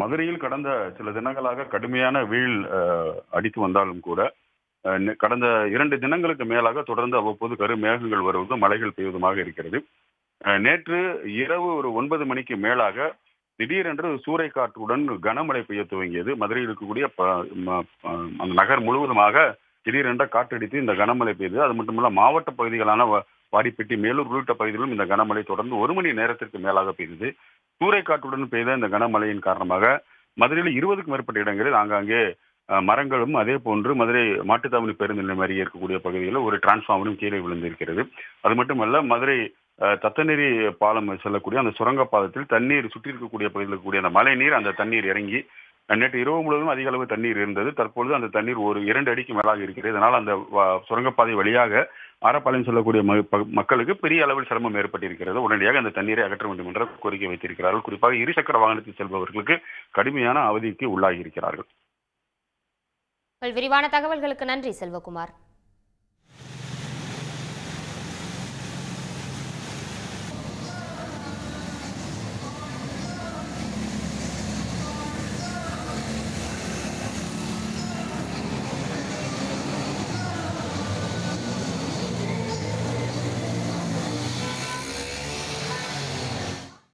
மதுரையில் கடந்த சில தினங்களாக கடுமையான வெயில் அடித்து வந்தாலும் கூட கடந்த இரண்டு தினங்களுக்கு மேலாக தொடர்ந்து அவ்வப்போது கரு மேகங்கள் வருவதும் மழைகள் பெய்வதுமாக இருக்கிறது. நேற்று இரவு ஒரு ஒன்பது மணிக்கு மேலாக திடீரென்று சூறைக்காற்றுடன் கனமழை பெய்ய துவங்கியது. மதுரையில் இருக்கக்கூடிய அந்த நகர் முழுவதுமாக திடீரென்ற காற்றடித்து இந்த கனமழை பெய்தது. அது மட்டுமல்ல மாவட்ட பகுதிகளான வாடிப்பட்டி மேலூர் உள்ளிட்ட பகுதிகளிலும் இந்த கனமழை தொடர்ந்து ஒரு மணி நேரத்திற்கு மேலாக பெய்தது. சூறைக்காற்றுடன் பெய்த இந்த கனமழையின் காரணமாக மதுரையில் இருபதுக்கும் மேற்பட்ட இடங்களில் ஆங்காங்கே மரங்களும் அதே போன்று மதுரை மாட்டுத்தாவணி பேருந்து நிலையம் அருகே இருக்கக்கூடிய பகுதிகளில் ஒரு டிரான்ஸ்ஃபார்மரும் கீழே விழுந்திருக்கிறது. அது மட்டுமல்ல மதுரை தத்தநெறி பாலம் செல்லக்கூடிய அந்த சுரங்கப்பாதத்தில் தண்ணீர் சுற்றி இருக்கக்கூடிய பகுதியில் இருக்கக்கூடிய அந்த மழை நீர் அந்த தண்ணீர் இறங்கி நேற்று இரவு முழுவதும் அதிக அளவு தண்ணீர் இருந்தது. தற்பொழுது அந்த தண்ணீர் ஒரு இரண்டு அடிக்கு மேலாக இருக்கிறது. இதனால் அந்த சுரங்கப்பாதை வழியாக ஆரப்பாளையம் செல்லக்கூடிய ம- மக்களுக்கு பெரிய அளவில் சிரமம் ஏற்பட்டிருக்கிறது. உடனடியாக அந்த தண்ணீரை அகற்ற வேண்டும் என்ற கோரிக்கை வைத்திருக்கிறார்கள். குறிப்பாக இருசக்கர வாகனத்தில் செல்பவர்களுக்கு கடுமையான அவதிக்கு உள்ளாகி இருக்கிறார்கள் விரிவான தகவல்களுக்கு நன்றி செல்வகுமார்.